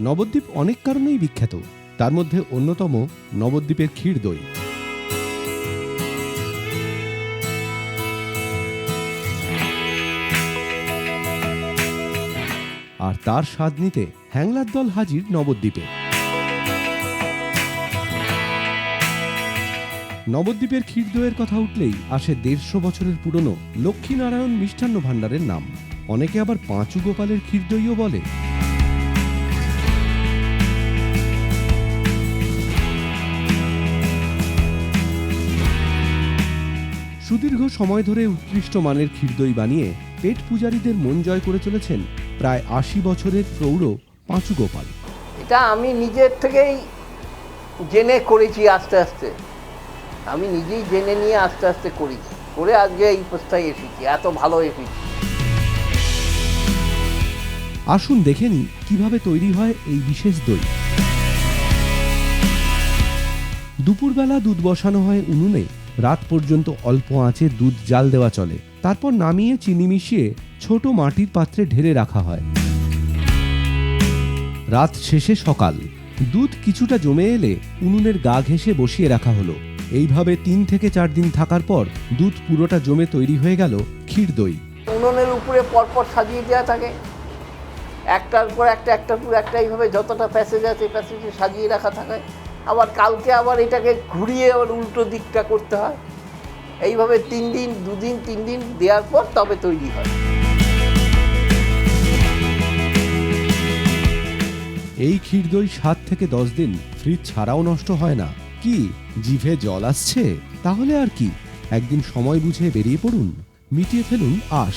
নবদ্বীপ অনেক কারণেই বিখ্যাত। তার মধ্যে অন্যতম নবদ্বীপের ক্ষীর দই। আর তার স্বাদ নিতে হ্যাংলার দল হাজির নবদ্বীপে। নবদ্বীপের ক্ষীর দইয়ের কথা উঠলেই আসে দেড়শো বছরের পুরনো লক্ষ্মীনারায়ণ মিষ্টান্ন ভাণ্ডারের নাম। অনেকে আবার পাঁচু গোপালের ক্ষীর দইও বলে। সুদীর্ঘ সময় ধরে উৎকৃষ্ট মানের ক্ষীরদই বানিয়ে পেট পূজারীদের মন জয় করে চলেছেন প্রায় আশি বছরের প্রৌঢ় পাঁচু গোপাল এটা আমি নিজের থেকেই জেনে করেছি আস্তে আস্তে। আমি নিজেই জেনে নিয়ে আস্তে আস্তে করি করে আজকে এই পোস্টায় এসেছি এত ভালো এসেছি। আসুন দেখে নিই কীভাবে তৈরি হয় এই বিশেষ দই। দুপুরবেলা দুধ বসানো হয় উনুনে রাত পর্যন্ত অল্প আঁচে দুধ জাল দেওয়া চলে। তারপর নামিয়ে চিনি মিশিয়ে ছোট মাটির পাত্রে ঢেলে রাখা হয়। রাত শেষে সকাল। দুধ কিছুটা জমে এলে উনুনের গা ঘেঁষে বসিয়ে রাখা হলো। এইভাবে তিন থেকে চার দিন থাকার পর দুধ পুরোটা জমে তৈরি হয়ে গেল ক্ষীর দই। উনুনের উপরে পরপর সাজিয়ে দেওয়া থাকে। একটার পর একটা, একটার পর একটা, এইভাবে যতটা প্যাসেজ আছে প্যাসেজে সাজিয়ে রাখা থাকে। আবার কালকে আবার এটাকে ঘুরিয়ে আবার উল্টো দিকটা করতে হয়। এইভাবে তিন দিন, দুদিন, তিন দিন দেওয়ার পর তবে তৈরি হয়। এই ক্ষীর দই সাত থেকে দশ দিন ফ্রিজ ছাড়াও নষ্ট হয় না। কি? জিভে জল আসছে? তাহলে আর কি? একদিন সময় বুঝে বেরিয়ে পড়ুন, মিটিয়ে ফেলুন আশ।